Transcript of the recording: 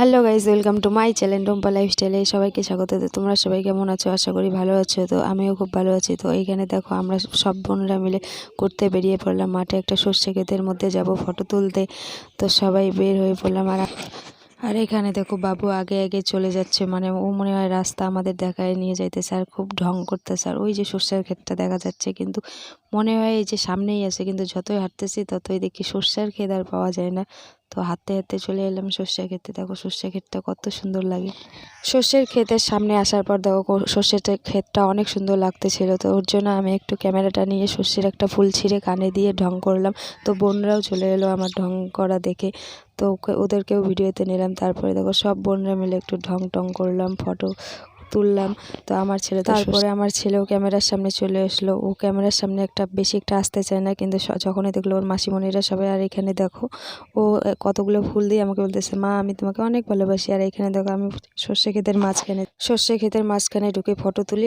Hello guys welcome to my channel Rumpa লাইফস্টাইলে সবাইকে স্বাগত। তো তোমরা সবাই কেমন আছো? আশা করি ভালো আছো। তো আমিও খুব ভালো আছি। তো এইখানে দেখো আমরা সব বোনরা মিলে ঘুরতে বেরিয়ে পড়লাম মাঠে একটা সর্ষে ক্ষেতের মধ্যে যাব ফটো তুলতে। তো সবাই বের হয়ে পড়লাম আর আর এখানে দেখো বাবু আগে আগে চলে যাচ্ছে। মানে ও মনে হয় রাস্তা আমাদের দেখায় নিয়ে যাইতে স্যার খুব ঢং করতে স্যার ওই যে সর্ষের ক্ষেতটা দেখা যাচ্ছে কিন্তু মনে হয় এই যে সামনেই আছে। কিন্তু যতই হাঁটতেছি ততই দেখি সর্ষের ক্ষেত আর পাওয়া যায় না। তো হাতে হাতে চলে এলাম সর্ষে খেতে। দেখো সর্ষে ক্ষেতটা কত সুন্দর লাগে। সর্ষের ক্ষেতের সামনে আসার পর দেখো সর্ষের ক্ষেতটা অনেক সুন্দর লাগতেছিল। তো ওর জন্য আমি একটু ক্যামেরাটা নিয়ে সর্ষের একটা ফুল ছিঁড়ে কানে দিয়ে ঢং করলাম। তো বোনরাও চলে এলো আমার ঢং করা দেখে। তো ওকে ওদেরকেও ভিডিওতে নিলাম। তারপরে দেখো সব বোনরা মিলে একটু ঢং টং করলাম, ফটো তুললাম। তো আমার ছেলে তারপরে? আমার ছেলেও ক্যামেরার সামনে চলে আসলো। ও ক্যামেরার সামনে একটা বেশি একটা আসতে চায় না কিন্তু যখনই দেখল ওর মাসিমণিরা সবাই আর এখানে দেখো। ও কতগুলো ফুল দিয়ে আমাকে বলতেছে মা আমি তোমাকে অনেক ভালোবাসি। আর এখানে দেখো আমি সর্ষে ক্ষেতের মাঝখানে সর্ষে ক্ষেতের মাঝখানে ঢুকে ফটো তুলি।